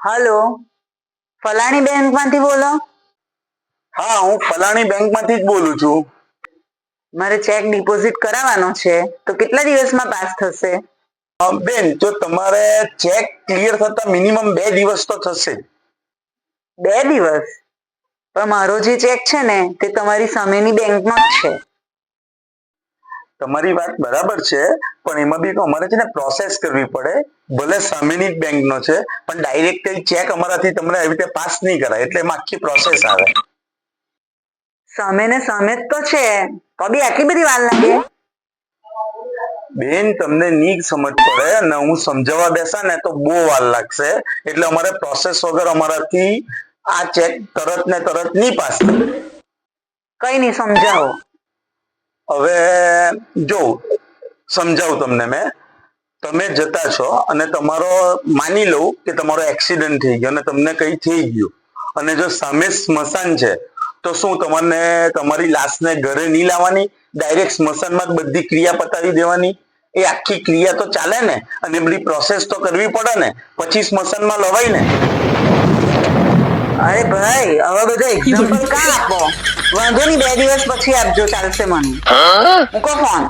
Hello. ફલાણી બેંકમાંથી બોલો. હા હું ફલાણી બેંકમાંથી જ બોલું છું. મારે ચેક ડિપોઝિટ કરાવવાનો છે તો કેટલા દિવસમાં પાસ થશે? બેન જો તમારે ચેક ક્લિયર થતા મિનિમમ બે દિવસ તો થશે. બે દિવસ? પણ મારો જે ચેક છે ને તે તમારી સામેની બેંકનો જ છે. તમારી વાત બરાબર છે પણ એમાં બી અમારે છે ને પ્રોસેસ કરવી પડે. ભલે સામેની જ બેંકનો છે પણ ડાયરેક્ટ ચેક અમારાથી તમને આવી રીતે પાસ નહીં કરાય એટલે એમાં આખી પ્રોસેસ આવે. સામે ને સામે જ તો છે તો બી આટલી બધી વાર લાગે? બેન તમને ની સમજ પડે અને હું સમજાવવા બેસા ને તો બહુ વાર લાગશે. એટલે અમારે પ્રોસેસ વગર અમારાથી આ ચેક તરત ને તરત નહીં પાસ કઈ નહીં સમજાવો. હવે જો સમજાવું તમને મેં. તમે જતા છો અને તમારો માની લઉં કે તમારો એક્સિડન્ટ થઈ ગયો અને તમને કઈ થઈ ગયું. અને જો સામે સ્મશાન છે, તો શું તમને તમારી લાશને ઘરે નહીં લાવવાની? ડાયરેક્ટ સ્મશાનમાં જ બધી ક્રિયા પતાવી દેવાની? એ આખી ક્રિયા તો ચાલે ને? અને બધી પ્રોસેસ તો કરવી પડે ને? પછી સ્મશાનમાં લવાય ને? અરે ભાઈ હવે બધા એક્ઝામ્પલ કા આપો? વાંધો નહીં બે દિવસ પછી આપજો ચાલશે મને. મૂકો ફોન